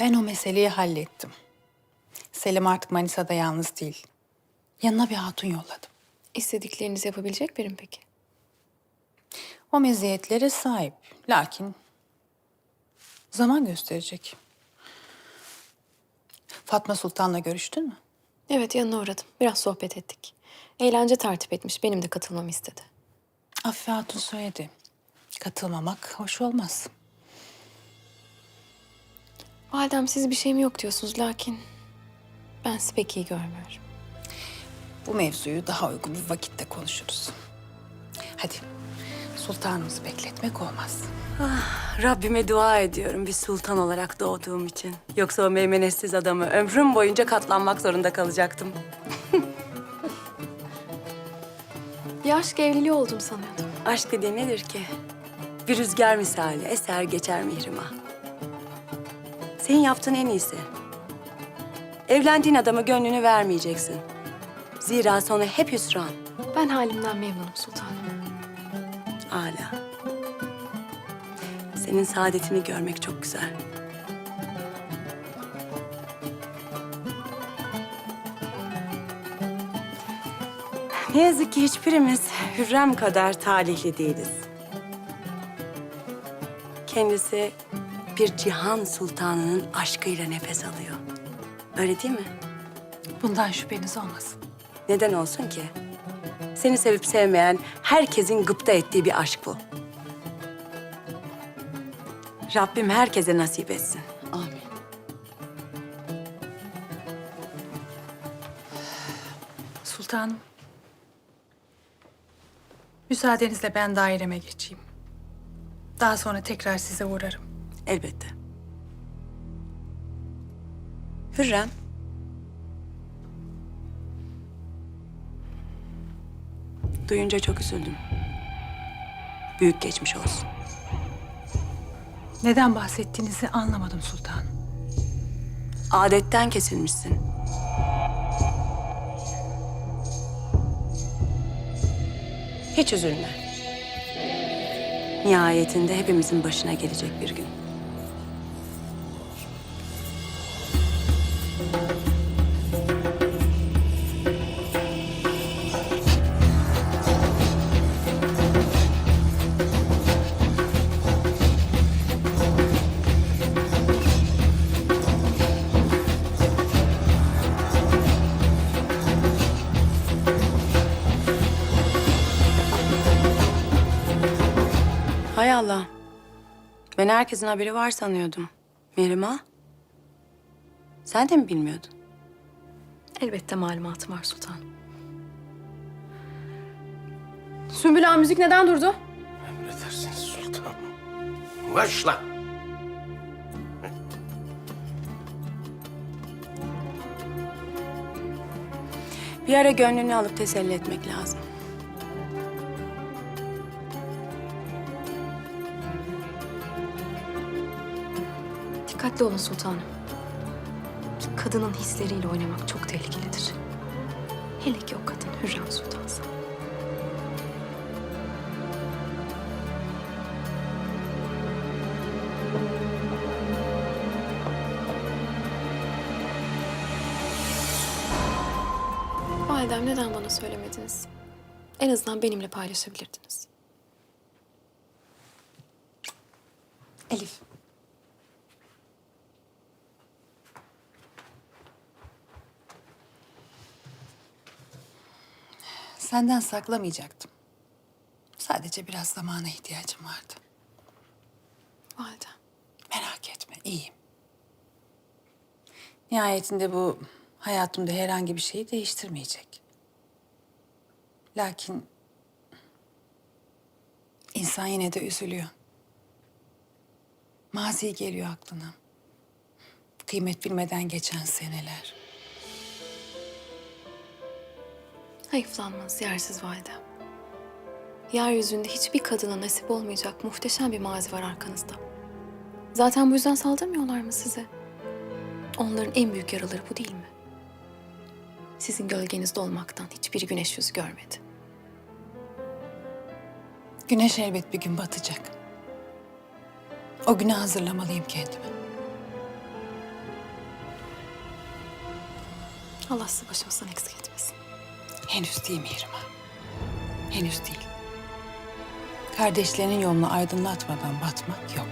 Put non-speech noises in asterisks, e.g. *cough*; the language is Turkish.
Ben o meseleyi hallettim. Selim artık Manisa'da yalnız değil. Yanına bir hatun yolladım. İstediklerinizi yapabilecek birim peki? O meziyetlere sahip. Lakin zaman gösterecek. Fatma Sultan'la görüştün mü? Evet yanına uğradım. Biraz sohbet ettik. Eğlence tertip etmiş. Benim de katılmamı istedi. Afife Hatun söyledi. Katılmamak hoş olmaz. Validem siz bir şeyim yok diyorsunuz lakin ben sizi pek iyi görmüyorum. Bu mevzuyu daha uygun bir vakitte konuşuruz. Hadi sultanımızı bekletmek olmaz. Rabbime dua ediyorum bir sultan olarak doğduğum için. Yoksa o meymenetsiz adamı ömrüm boyunca katlanmak zorunda kalacaktım. *laughs* Bir aşk evliliği oldum sanıyordum. Aşk dediğin nedir ki? Bir rüzgar misali eser geçer mihrima. Senin yaptığın en iyisi. Evlendiğin adama gönlünü vermeyeceksin. Zira sonu hep hüsran. Ben halimden memnunum sultanım. Âlâ. Senin saadetini görmek çok güzel. Ne yazık ki hiçbirimiz Hürrem kadar talihli değiliz. Kendisi bir cihan sultanının aşkıyla nefes alıyor. Öyle değil mi? Bundan şüpheniz olmasın. Neden olsun ki? Seni sevip sevmeyen herkesin gıpta ettiği bir aşk bu. Rabbim herkese nasip etsin. Amin. Sultanım. Müsaadenizle ben daireme geçeyim. Daha sonra tekrar size uğrarım. Elbette. Hürrem. Duyunca çok üzüldüm. Büyük geçmiş olsun. Neden bahsettiğinizi anlamadım sultanım. Adetten kesilmişsin. Hiç üzülme. Nihayetinde hepimizin başına gelecek bir gün. Hay Allah. Ben herkesin haberi var sanıyordum. Mihrimah. Sen de mi bilmiyordun? Elbette malumatım var sultanım. Sümbül Ağa müzik neden durdu? Emredersiniz sultanım. Başla. *laughs* Bir ara gönlünü alıp teselli etmek lazım. Dikkatli olun sultanım. Kadının hisleriyle oynamak çok tehlikelidir. Hele ki o kadın Hürrem Sultansa. Validem neden bana söylemediniz? En azından benimle paylaşabilirdiniz. Elif. Senden saklamayacaktım. Sadece biraz zamana ihtiyacım vardı. Validem. Merak etme, iyiyim. Nihayetinde bu hayatımda herhangi bir şeyi değiştirmeyecek. Lakin insan yine de üzülüyor. Mazi geliyor aklına. Kıymet bilmeden geçen seneler. Hayıflanmanız yersiz validem. Yeryüzünde hiçbir kadına nasip olmayacak muhteşem bir mazi var arkanızda. Zaten bu yüzden saldırmıyorlar mı size? Onların en büyük yaraları bu değil mi? Sizin gölgenizde olmaktan hiçbir güneş yüzü görmedi. Güneş elbet bir gün batacak. O güne hazırlamalıyım kendimi. Allah sizi başımızdan eksik Henüz değil Mihrim'a. Henüz değil. Kardeşlerinin yolunu aydınlatmadan batmak yok.